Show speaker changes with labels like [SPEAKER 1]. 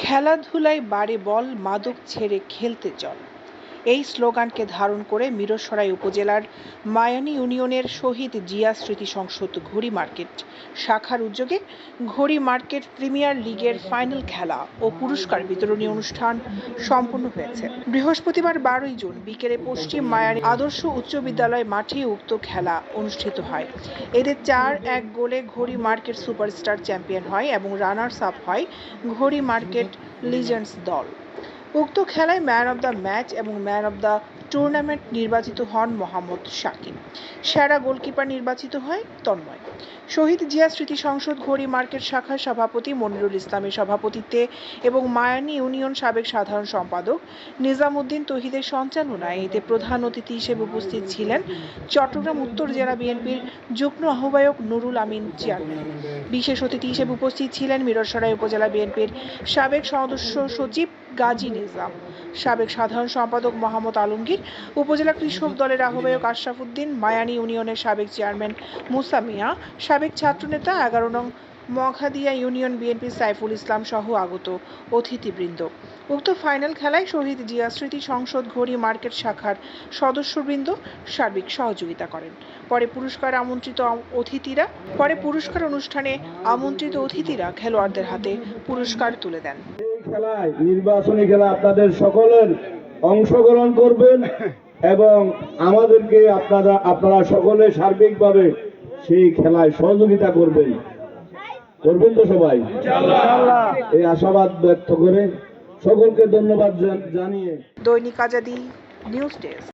[SPEAKER 1] খেলাধুলায় বাড়ে বল মাদক ছেড়ে খেলতে চল। এই স্লোগানকে ধারণ করে মিরসরাই উপজেলার মায়ানী ইউনিয়নের শহীদ জিয়া স্মৃতি সংসদ ঘড়ি মার্কেট শাখার উদ্যোগে ঘড়ি মার্কেট প্রিমিয়ার লিগের ফাইনাল খেলা ও পুরস্কার বিতরণী অনুষ্ঠান সম্পন্ন হয়েছে। বৃহস্পতিবার বারোই জুন বিকেলে পশ্চিম মায়ানী আদর্শ উচ্চ বিদ্যালয় মাঠে উক্ত খেলা অনুষ্ঠিত হয়। এদের চার এক গোলে ঘড়ি মার্কেট সুপারস্টার চ্যাম্পিয়ন হয় এবং রানার্স আপ হয় ঘড়ি মার্কেট লিজেন্ডস দল। উক্ত খেলায় ম্যান অব দ্য ম্যাচ এবং ম্যান অব দ্য টুর্নামেন্ট নির্বাচিত হন মোহাম্মদ শাকিব। সেরা গোলকিপার নির্বাচিত হয় তন্ময়। শহীদ জিয়া স্মৃতি সংসদ ঘড়ি মার্কেট শাখার সভাপতি মনিরুল ইসলামের সভাপতিত্বে এবং মায়ানী ইউনিয়ন সাবেক সাধারণ সম্পাদক নিজামুদ্দিন তহিদের সঞ্চালনায় এতে প্রধান অতিথি হিসেবে উপস্থিত ছিলেন চট্টগ্রাম উত্তর জেলা বিএনপির যুগ্ম আহ্বায়ক নুরুল আমিন চেয়ারম্যান। বিশেষ অতিথি হিসেবে উপস্থিত ছিলেন মিরসরাই উপজেলা বিএনপির সাবেক সদস্য সচিব গাজী নিজাম, সাবেক সাধারণ সম্পাদক মোহাম্মদ আলমগীর উপজেলা কৃষক দলের আহ্বায়ক আশরাফ উদ্দিন, মায়ানী ইউনিয়নের সাবেক চেয়ারম্যান মুসা মিয়া, সাবেক ছাত্রনেতা এগারো নং মঘাদিয়া ইউনিয়ন বিএনপি সাইফুল ইসলাম সহ আগত অতিথিবৃন্দ। উক্ত ফাইনাল খেলায় শহীদ জিয়া স্মৃতি সংসদ ঘড়ি মার্কেট শাখার সদস্যবৃন্দ সার্বিক সহযোগিতা করেন। পরে পুরস্কার আমন্ত্রিত অতিথিরা, পরে পুরস্কার অনুষ্ঠানে আমন্ত্রিত অতিথিরা খেলোয়াড়দের হাতে পুরস্কার তুলে দেন।
[SPEAKER 2] খেলায়, নির্বাচনী খেলা আপনাদের সকলের অংশগ্রহণ করবেন এবং আমাদেরকে আপনারা আপনারা সকলে সার্বিকভাবে সেই খেলায় সহযোগিতা করবেন। করবেন তো সবাই? এই আশাবাদ ব্যক্ত করে সকলকে ধন্যবাদ জানিয়ে
[SPEAKER 1] দৈনিক আজাদি নিউজ ডেস্ক।